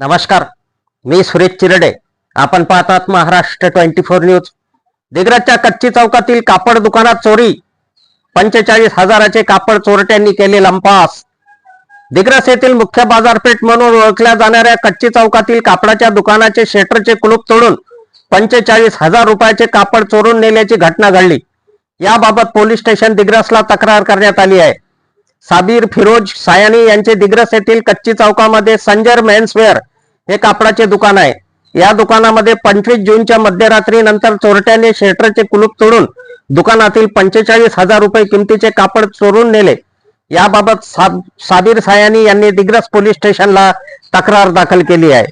नमस्कार मी सुरेश चिरडे. आपण पाहतात महाराष्ट्र ट्वेंटी फोर न्यूज. दिग्रजच्या कच्ची चौकातील कापड दुकानात चोरी. पंचेचाळीस हजाराचे कापड चोरट्यांनी केले लंपास. दिग्रस येथील मुख्य बाजारपेठ म्हणून ओळखल्या जाणाऱ्या कच्ची चौकातील कापडाच्या दुकानाचे शेटरचे कुलूप तोडून पंचेचाळीस हजार रुपयाचे कापड चोरून नेल्याची घटना घडली. याबाबत पोलीस स्टेशन दिग्रसला तक्रार करण्यात आली आहे. साबीर फिरोज सायानी यांचे दिग्रस येथील कच्ची चौकामध्ये संजर मेन्सवेअर हे कापडाचे दुकान आहे. या दुकानामध्ये पंचवीस जूनच्या मध्यरात्री नंतर चोरट्याने शेटरचे कुलूप तोडून दुकानातील पंचेचाळीस हजार रुपये किमतीचे कापड चोरून नेले. याबाबत साब- साबीर सायानी यांनी दिग्रस पोलीस स्टेशनला तक्रार दाखल केली आहे.